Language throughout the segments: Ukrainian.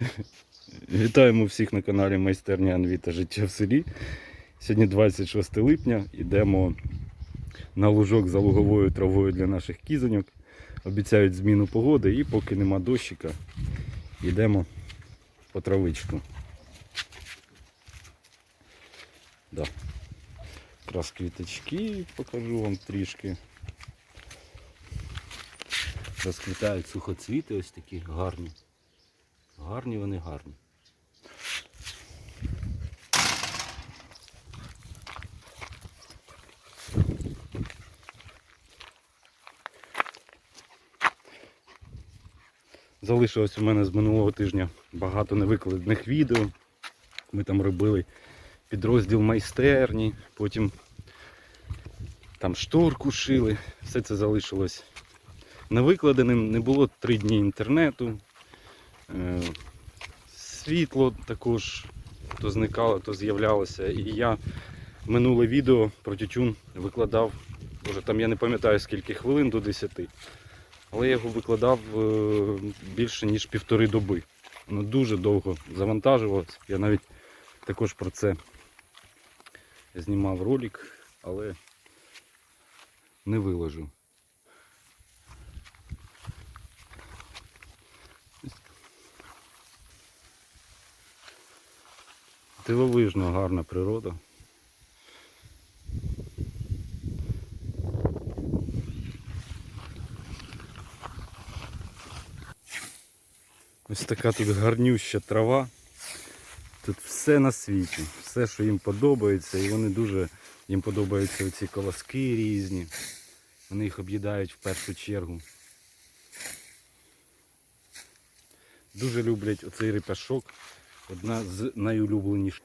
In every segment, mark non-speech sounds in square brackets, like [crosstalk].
[laughs] Вітаємо всіх на каналі Майстерня Анвіта Життя в селі. Сьогодні 26 липня. Йдемо на лужок за луговою травою для наших кізоньок. Обіцяють зміну погоди і поки нема дощика, йдемо по травичку. Да. Якраз квіточки покажу вам трішки. Розквітають сухоцвіти ось такі гарні. Гарні вони гарні. Залишилось у мене з минулого тижня багато невикладених відео. Ми там робили підрозділ майстерні, потім там шторку шили. Все це залишилось невикладеним. Не було три дні інтернету. Е, Світло також то зникало, то з'являлося. І я минуле відео про тютюн викладав, боже, там я не пам'ятаю скільки хвилин до 10. Але я його викладав е, більше ніж півтори доби. Воно дуже довго завантажувалось. Я навіть також про це знімав ролик, але не виложу. Дивовижно гарна природа. Ось така тут гарнюща трава. Тут все на світі, все, що їм подобається, і вони дуже їм подобаються оці колоски різні. Вони їх об'їдають в першу чергу. Дуже люблять оцей рипашок. Одна з найулюбленіших.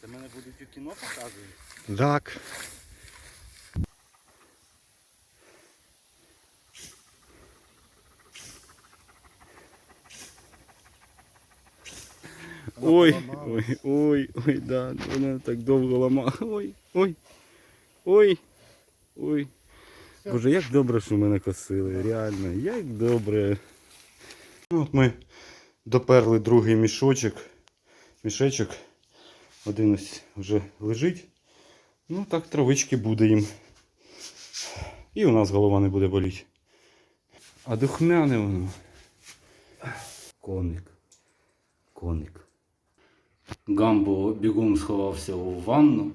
Це мене будуть у кіно показувати? Так. Ой, ой, ой, ой, да, вона так довго ламала. Ой, ой, ой, ой. Боже, як добре, що мене косили, реально, як добре. Ну, От ми доперли другий мішочок. Мішечок. Один ось вже лежить. Ну так травички буде їм. І у нас голова не буде боліти. А духмяне воно. Коник. Коник. Гамбо бігом сховався у ванну.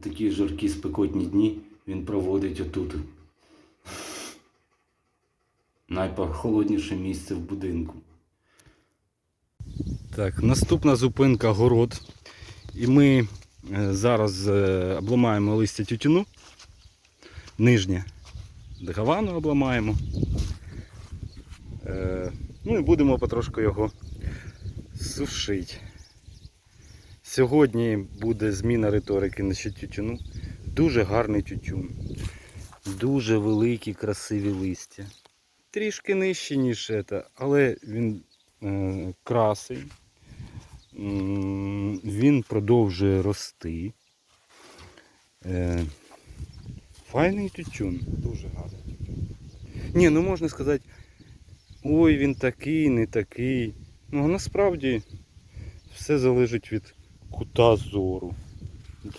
Такі жаркі спекотні дні він проводить отут. Найпохолодніше місце в будинку. Так, наступна зупинка город. І ми е, зараз е, обламаємо листя тютюну. Нижнє. Гавану обламаємо. Е, Ну і будемо потрошку його сушити. Сьогодні буде зміна риторики насчет тютюну. Дуже гарний тютюн. Дуже великі, красиві листя. Трішки нижчі, ніж це, але він е, красий. Він продовжує рости. Е, файний тютюн. Дуже гарно. Ні, ну можна сказати, ой, він такий, не такий. Ну насправді все залежить від кута зору.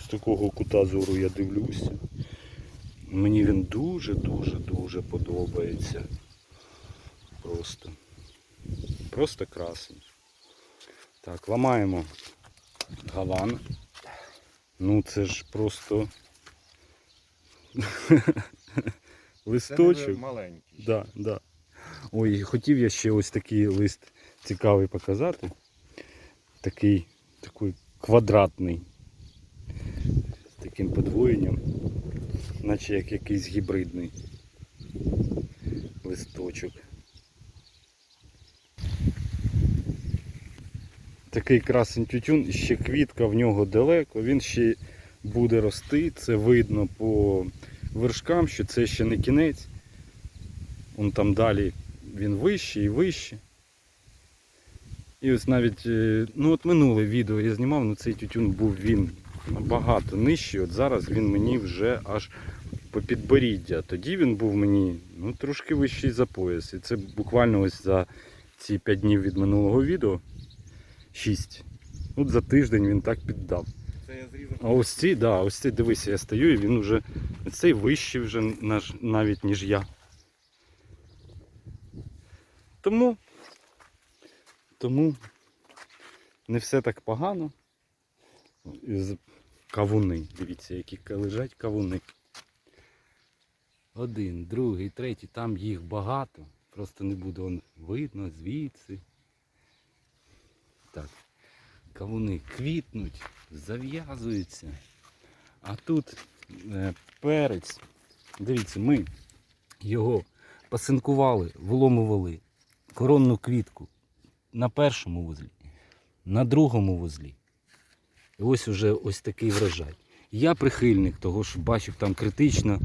З такого кута зору я дивлюся. Мені він дуже-дуже-дуже подобається. Просто. Просто красний. Так, ламаємо гаван. Ну це ж просто [laughs] листочок. маленький. Да, да. Ой, хотів я ще ось такий лист цікавий показати. Такий, такий квадратний. З таким подвоєнням. Наче як якийсь гібридний листочок. Такий красень тютюн, ще квітка в нього далеко, він ще буде рости, це видно по вершкам, що це ще не кінець. Он там далі він вище і вище. І ось навіть, е, ну от минуле відео я знімав, ну цей тютюн був він набагато нижчий. От зараз він мені вже аж по підборіддя. Тоді він був мені ну, трошки вищий за пояс. І це буквально ось за ці 5 днів від минулого відео. 6. От за тиждень він так піддав. Це я зрізав. А ось ці, да, ось цей, дивися, я стою і він вже цей вищий вже наш, навіть ніж я. Тому, тому не все так погано. З- Кавуни. Дивіться, які лежать кавуни. Один, другий, третій, там їх багато. Просто не буде он видно звідси. Так. Кавуни квітнуть, зав'язуються. А тут е, перець. Дивіться, ми його пасинкували, виломували коронну квітку на першому вузлі, на другому вузлі. І ось уже ось такий врожай. Я прихильник того, що бачив там критично,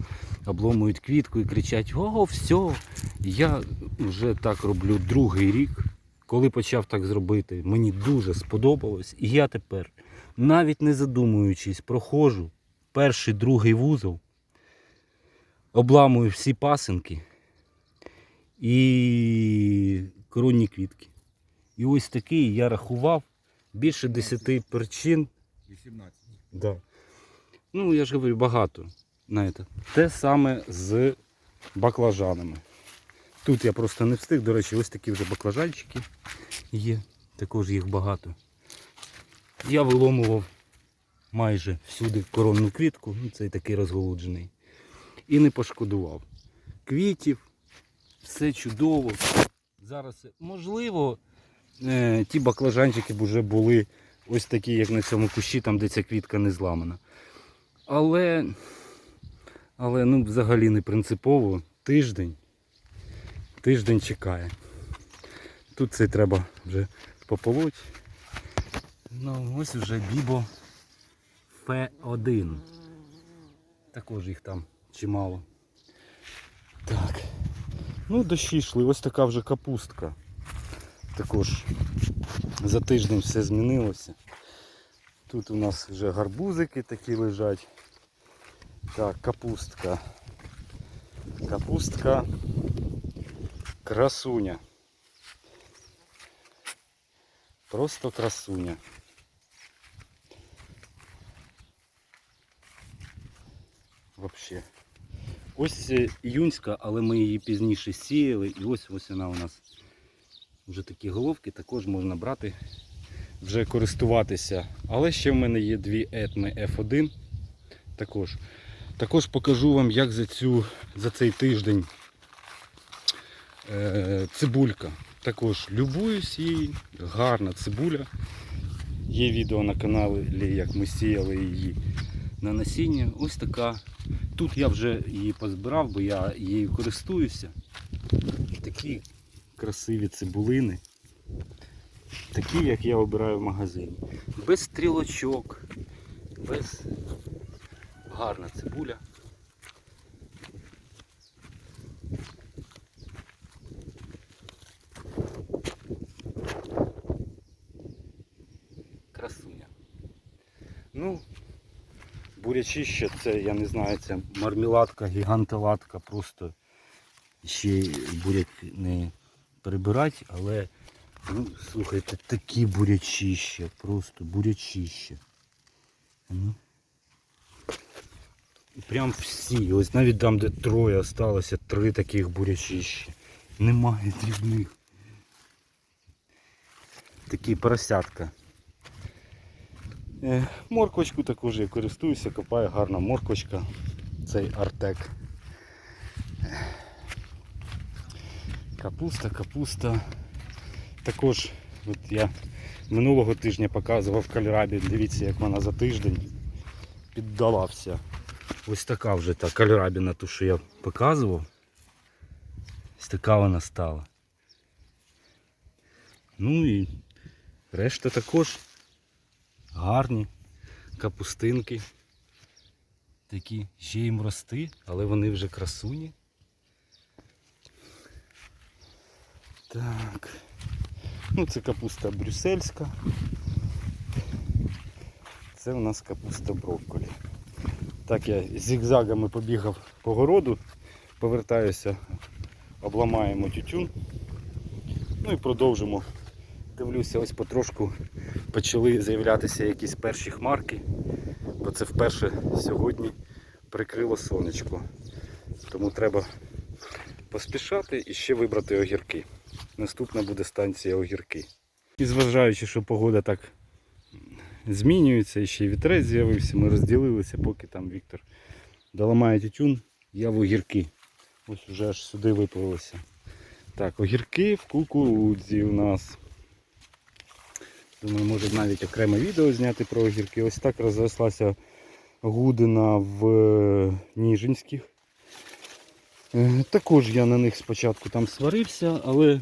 обломують квітку і кричать: О, все! Я вже так роблю другий рік. Коли почав так зробити, мені дуже сподобалось. І я тепер, навіть не задумуючись, проходжу перший, другий вузол, обламую всі пасинки і коронні квітки. І ось такий я рахував більше 10 причин 18. Да. Ну, я ж говорю, багато. Знаєте. Те саме з баклажанами. Тут я просто не встиг, до речі, ось такі вже баклажанчики є. Також їх багато. Я виломував майже всюди коронну квітку, ну цей такий розголуджений. І не пошкодував. Квітів, все чудово. Зараз, можливо, е, ті баклажанчики б вже були ось такі, як на цьому кущі, там, де ця квітка не зламана. Але, але ну, взагалі не принципово. Тиждень. Тиждень чекає. Тут це треба вже пополоть. Ну, ось вже бібо П1. Також їх там чимало. Так. Ну, дощі йшли. Ось така вже капустка. Також за тиждень все змінилося. Тут у нас вже гарбузики такі лежать. Так, капустка. Капустка. Красуня. Просто красуня. Вообще. Ось е, іюнська, але ми її пізніше сіяли. І ось ось вона у нас вже такі головки також можна брати, вже користуватися. Але ще в мене є дві етми F1. Також також покажу вам, як за цю, за цей тиждень цибулька. Також любуюсь їй, гарна цибуля. Є відео на каналі, як ми сіяли її на насіння. Ось така. Тут я вже її позбирав, бо я її користуюся. Такі красиві цибулини. Такі, як я обираю в магазині. Без стрілочок, без гарна цибуля. Красуня. Ну, бурячище це, я не знаю, це мармеладка, гігантеладка, просто ще буряк не перебирати, але ну, слухайте, такі бурячища, просто бурячища. Ну. Прям всі. Ось навіть там, де троє осталося, три таких бурячища. Немає дрібних. Такі поросятка. Е, морквочку також я користуюся, копаю гарна морквочка. Цей артек. Е, Капуста, капуста. Також от я минулого тижня показував кальрабі. Дивіться, як вона за тиждень піддалася. Ось така вже та кальрабіна, ту, що я показував. Ось така вона стала. Ну і решта також гарні капустинки. Такі ще їм рости, але вони вже красуні. Так. Ну це капуста брюссельська. Це у нас капуста брокколі. Так я зігзагами побігав по городу, повертаюся, обламаємо тютюн. Ну і продовжимо. Дивлюся, ось потрошку почали з'являтися якісь перші хмарки, бо це вперше сьогодні прикрило сонечко. Тому треба поспішати і ще вибрати огірки. Наступна буде станція огірки. І зважаючи, що погода так змінюється, і ще й вітрець з'явився, ми розділилися, поки там Віктор доламає тютюн, я в огірки. Ось уже аж сюди виплилося. Так, огірки в кукурудзі у нас. Думаю, може навіть окреме відео зняти про огірки. Ось так розрослася гудина в е, Ніжинських. Е, Також я на них спочатку там сварився, але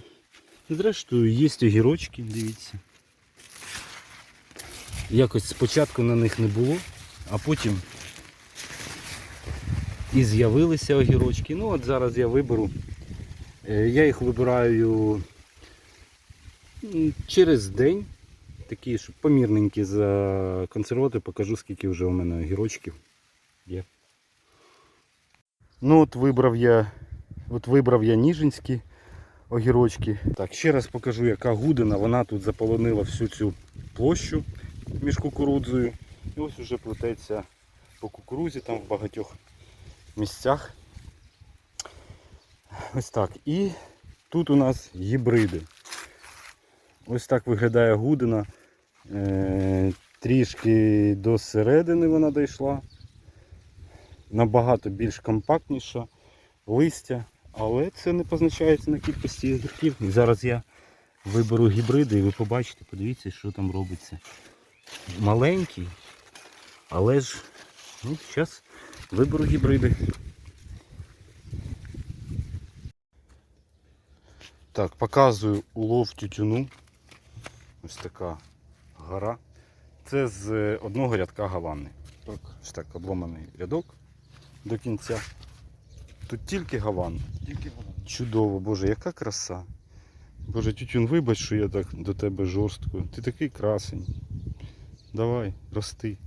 зрештою є огірочки, дивіться. Якось спочатку на них не було, а потім і з'явилися огірочки. Ну от зараз я виберу. Е, Я їх вибираю через день. Такі, щоб помірненькі законсервувати, покажу скільки вже у мене огірочків є. Ну от вибрав я, от вибрав я ніжинські огірочки. Так, ще раз покажу, яка гудина. Вона тут заполонила всю цю площу між кукурудзою. І ось уже плететься по кукурузі там в багатьох місцях. Ось так. І тут у нас гібриди. Ось так виглядає гудина. Е, трішки до середини вона дійшла. Набагато більш компактніша, листя, але це не позначається на кількості огірків. І зараз я виберу гібриди і ви побачите, подивіться, що там робиться. Маленький, але ж ну, зараз виберу гібриди. Так, показую улов тютюну. Ось така гора. Це з е, одного рядка гавани. Так, ось так обломаний рядок до кінця. Тут тільки гаван. Тільки воно. Чудово, боже, яка краса. Боже, тютюн, вибач, що я так до тебе жорстко. Ти такий красень. Давай, рости.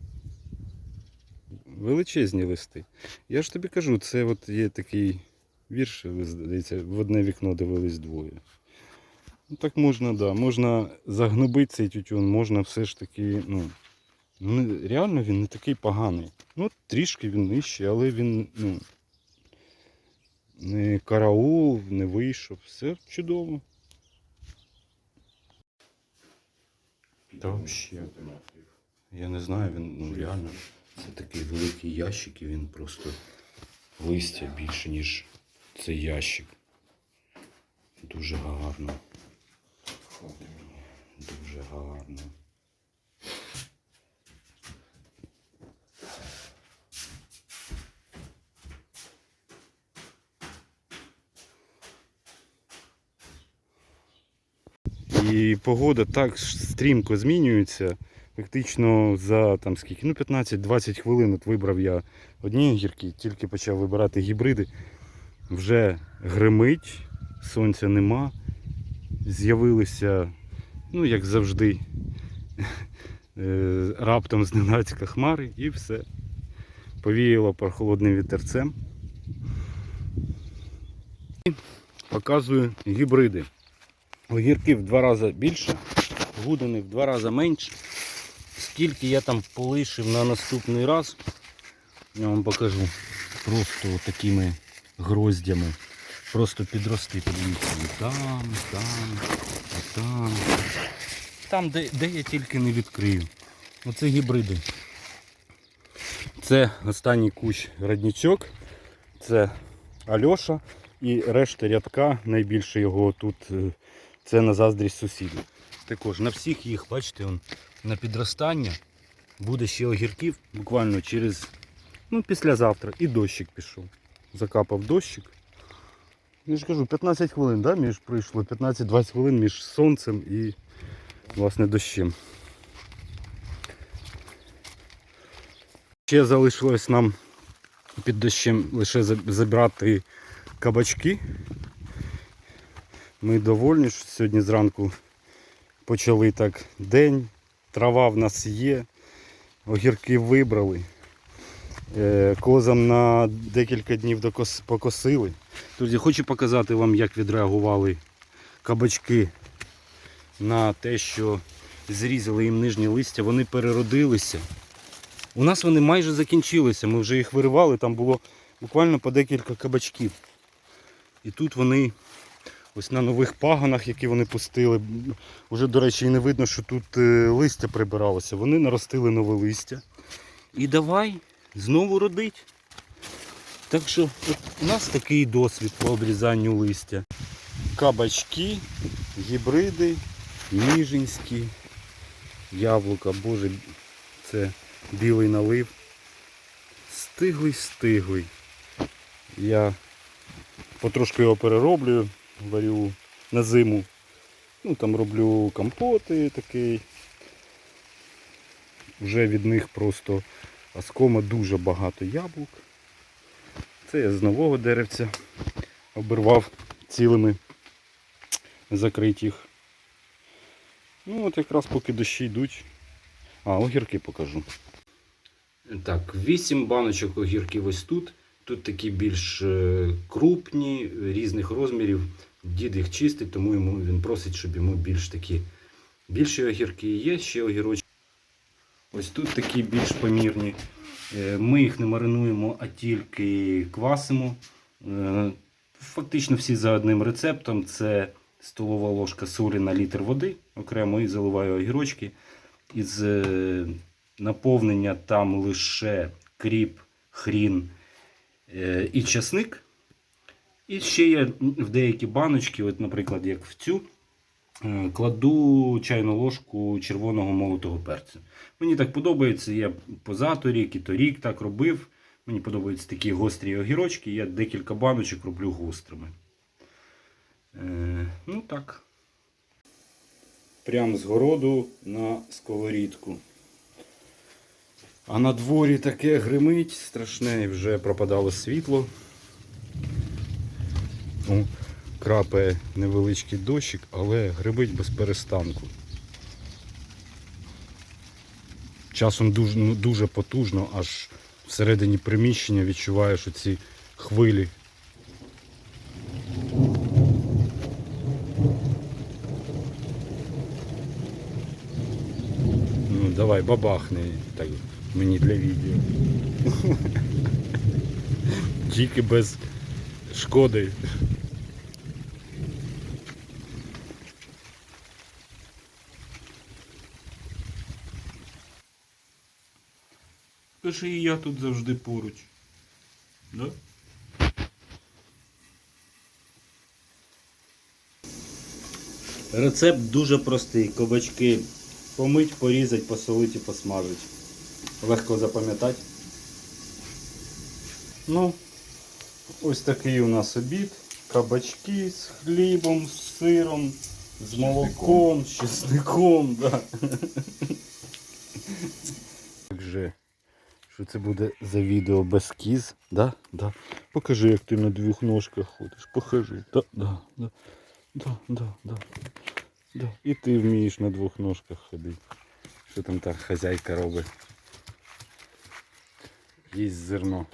Величезні листи. Я ж тобі кажу, це от є такий вірш, здається, в одне вікно дивились двоє. Ну так можна, да. Можна загнобити цей тютюн, можна все ж таки, ну. ну, не- Реально він не такий поганий. Ну, трішки він нижчий, але він, ну. Не караул, не вийшов. Все чудово. Та взагалі. Я не знаю, він ну реально. Це такий великий ящик і він просто листя більше, ніж цей ящик. Дуже гарно. Дуже гарно. І погода так стрімко змінюється. Фактично за там скільки, ну 15-20 хвилин от вибрав я одні огірки, тільки почав вибирати гібриди. Вже гримить, сонця нема. З'явилися, ну як завжди, е, раптом зненацька хмари і все. Повіяло прохолодним вітерцем. І показую гібриди. Огірки в два рази більше, гудини в два рази менше. Скільки я там полишив на наступний раз, я вам покажу. Просто такими гроздями. Просто підрости, подивіться. Там, там, там. Там, де, де я тільки не відкрию. Оце гібриди. Це останній кущ родничок. Це Альоша. І решта рядка, найбільше його тут, е, це на заздрість сусідів. Також на всіх їх, бачите, он, на підростання буде ще огірків буквально через, ну, післязавтра. І дощик пішов. Закапав дощик. Я ж кажу, 15 хвилин, да, між пройшло, 15-20 хвилин між сонцем і власне дощем. Ще залишилось нам під дощем лише забрати кабачки. Ми довольні, що сьогодні зранку почали так день. Трава в нас є, огірки вибрали. Е, Козам на декілька днів покосили. Друзі, хочу показати вам, як відреагували кабачки на те, що зрізали їм нижні листя. Вони переродилися. У нас вони майже закінчилися. Ми вже їх виривали, там було буквально по декілька кабачків. І тут вони ось на нових паганах, які вони пустили. Уже, до речі, і не видно, що тут е, листя прибиралося. Вони наростили нове листя. І давай знову родить. Так що от у нас такий досвід по обрізанню листя. Кабачки, гібриди, ніжинські, яблука, боже, це білий налив. Стиглий, стиглий. Я потрошки його перероблю, варю на зиму. Ну там роблю компоти такий. Вже від них просто оскома дуже багато яблук. Це я з нового деревця обірвав цілими, закрить їх. Ну от якраз поки дощі йдуть. А, огірки покажу. Так, 8 баночок огірків ось тут. Тут такі більш е, крупні, різних розмірів. Дід їх чистить, тому йому він просить, щоб йому більш такі більші огірки є, ще огірочки. Ось тут такі більш помірні. Е, Ми їх не маринуємо, а тільки квасимо. Е, Фактично всі за одним рецептом. Це столова ложка солі на літр води окремо і заливаю огірочки. Із е, наповнення там лише кріп, хрін і часник. І ще є в деякі баночки, от, наприклад, як в цю, кладу чайну ложку червоного молотого перцю. Мені так подобається, я позаторік і торік так робив. Мені подобаються такі гострі огірочки, я декілька баночок роблю гострими. Е, ну так. Прямо з городу на сковорідку. А на дворі таке гримить страшне, і вже пропадало світло. Ну, крапає невеличкий дощик, але грибить без перестанку. Часом дуже, ну, дуже потужно, аж всередині приміщення відчуваєш оці хвилі. Ну, давай, бабахни так, мені для відео. [laughs] Тільки без шкоди. Каже, і я тут завжди поруч. Да? Рецепт дуже простий. Кабачки помить, порізать, посолить і посмажить. Легко запам'ятати. Ну, ось такий у нас обід. Кабачки з хлібом, з сиром, з молоком, з чесником. Да. Як же, що це буде за відео без кіз? Да? Да. Покажи, як ти на двох ножках ходиш. Покажи. Да, да, да. Да, да, да. Да. І ти вмієш на двох ножках ходити. Що там та хазяйка робить? Їсть зерно.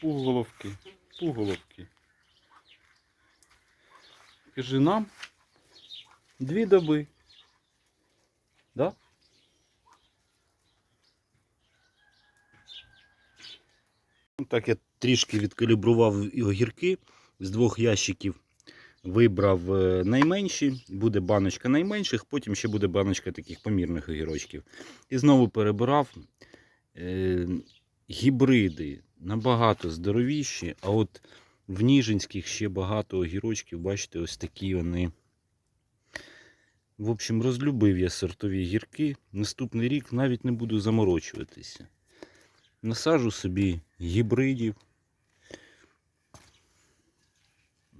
Пуголовки, пуголовки. Кажи нам дві доби. Да? Так я трішки відкалібрував огірки з двох ящиків. Вибрав е, найменші, буде баночка найменших, потім ще буде баночка таких помірних огірочків. І знову перебирав. Е, гібриди набагато здоровіші, а от в Ніжинських ще багато огірочків, бачите, ось такі вони. В общем, розлюбив я сортові гірки. Наступний рік навіть не буду заморочуватися. Насаджу собі гібридів.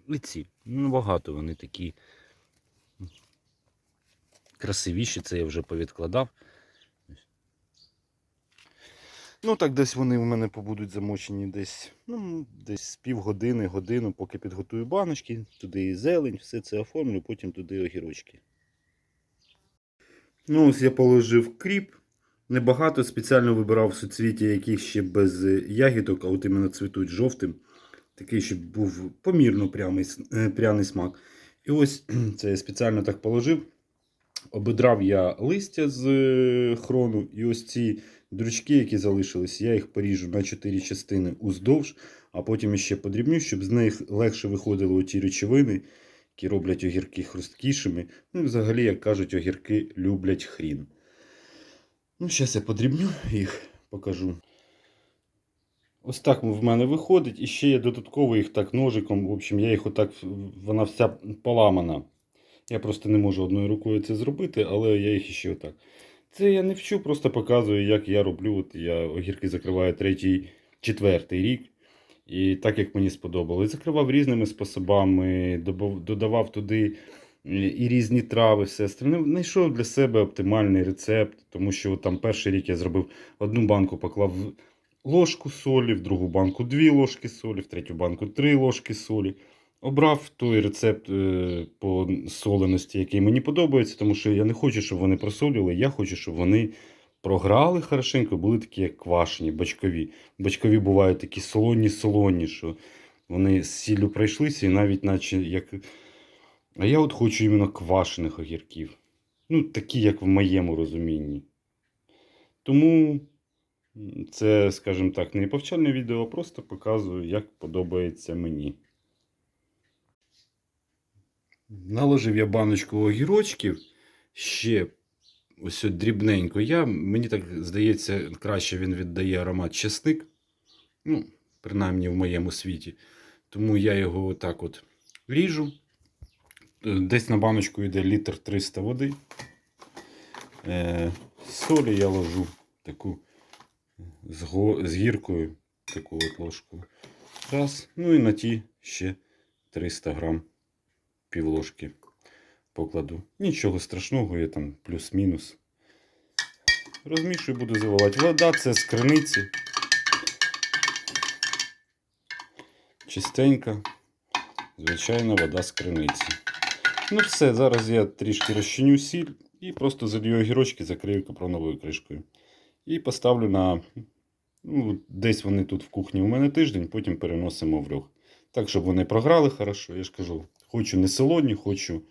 І ці. Ну, багато вони такі красивіші, це я вже повідкладав. Ну, так десь вони в мене побудуть замочені десь, ну, десь півгодини, годину, поки підготую баночки, туди і зелень, все це оформлю, потім туди огірочки. Ну, ось я положив кріп, небагато. Спеціально вибирав суцвіття, яких ще без е, ягідок, а от іменно цвітуть жовтим. Такий, щоб був помірно прямий, е, пряний смак. І ось це я спеціально так положив. Обидрав я листя з е, хрону, і ось ці дрючки, які залишились, я їх поріжу на 4 частини уздовж, а потім ще подрібню, щоб з них легше виходили оті речовини, які роблять огірки хрусткішими. Ну і взагалі, як кажуть, огірки люблять хрін. Ну, зараз я подрібню їх, покажу. Ось так в мене виходить. І ще я додатково їх так ножиком. В общем, я їх отак, вона вся поламана. Я просто не можу одною рукою це зробити, але я їх ще отак. Це я не вчу, просто показую, як я роблю. От я огірки закриваю третій, четвертий рік. І так як мені сподобалось. Закривав різними способами, додавав туди і різні трави, все остальне. Знайшов для себе оптимальний рецепт, тому що там перший рік я зробив одну банку, поклав ложку солі, в другу банку дві ложки солі, в третю банку три ложки солі. Обрав той рецепт е, по соленості, який мені подобається, тому що я не хочу, щоб вони просолювали, я хочу, щоб вони програли хорошенько, були такі як квашені, бочкові. Бочкові бувають такі солоні-солоні, що вони з сіллю пройшлися і навіть наче як. А я от хочу іменно квашених огірків. Ну, такі, як в моєму розумінні. Тому це, скажімо так, не повчальне відео, а просто показую, як подобається мені. Наложив я баночку огірочків ще ось дрібненько. Я, мені так здається, краще він віддає аромат чесник. Ну, принаймні в моєму світі. Тому я його отак от ріжу. Десь на баночку йде літр 300 води. Е, солі я ложу таку з гіркою, таку от ложку. Раз. Ну і на ті ще 300 грам півложки покладу. Нічого страшного, я там плюс-мінус. Розмішую, буду заливати. Вода це з криниці. Чистенька. Звичайна вода з криниці. Ну все, зараз я трішки розчиню сіль і просто залью огірочки, закрию капроновою кришкою. І поставлю на. Ну, десь вони тут в кухні у мене тиждень, потім переносимо в льох. Так, щоб вони програли хорошо. Я ж кажу, хочу не солоні, хочу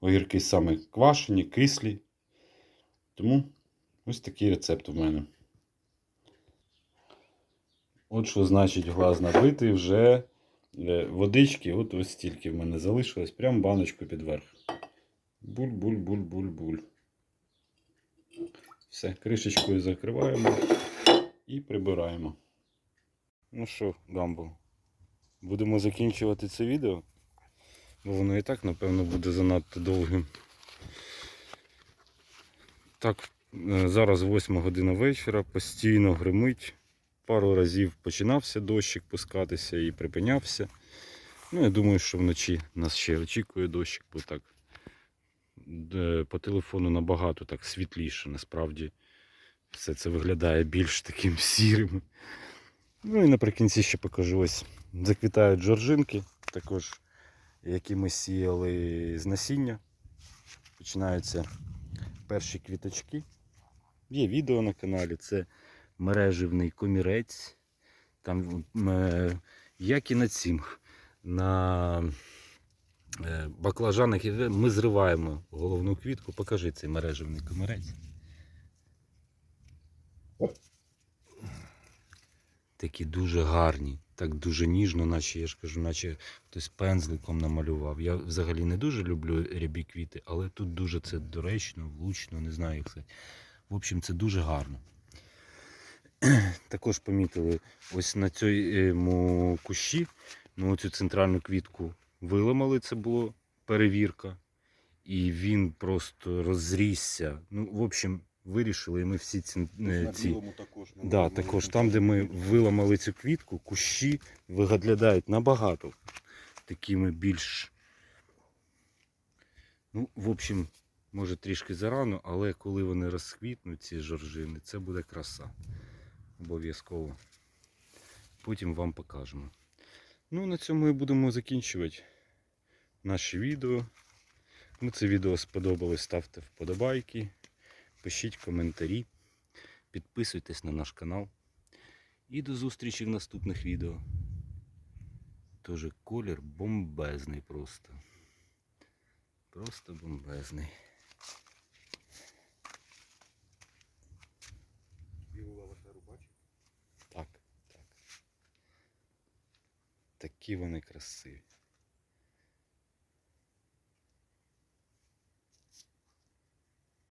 огірки саме квашені, кислі. Тому ось такий рецепт у мене. От що значить глаз набитий вже водички, от ось стільки в мене залишилось, прям баночку підверх. Буль-буль-буль-буль-буль. Все, кришечкою закриваємо і прибираємо. Ну що, Гамбл, будемо закінчувати це відео, бо воно і так, напевно, буде занадто довгим. Так, е, зараз 8 година вечора, постійно гримить. Пару разів починався дощик пускатися і припинявся. Ну, я думаю, що вночі нас ще очікує дощик, бо так е, по телефону набагато так світліше. Насправді все це виглядає більш таким [laughs] сірим. Ну і наприкінці ще покажу ось. Заквітають жоржинки, також які ми сіяли з насіння. Починаються перші квіточки. Є відео на каналі, це мереживний комірець. Там, е, як і на цім, на е, баклажанах ми зриваємо головну квітку. Покажи цей мереживний комірець. Такі дуже гарні, так дуже ніжно, наче я ж кажу, наче хтось пензликом намалював. Я взагалі не дуже люблю рябі квіти, але тут дуже це доречно, влучно, не знаю як це. В общем, це дуже гарно. [clears throat] Також помітили, ось на цьому кущі ми оцю центральну квітку виламали, це було перевірка. І він просто розрісся. Ну, в общем, вирішили, і ми всі ці, е, ці також. Да, також там, де ми виламали цю квітку, кущі виглядають набагато такими більш. Ну, в общем, може трішки зарано, але коли вони розквітнуть, ці жоржини, це буде краса. Обов'язково. Потім вам покажемо. Ну, на цьому і будемо закінчувати наші відео. Кому це відео сподобалось, ставте вподобайки, пишіть коментарі. Підписуйтесь на наш канал. І до зустрічі в наступних відео. Тоже колір бомбезний просто. Просто бомбезний. Так. Вони красиві.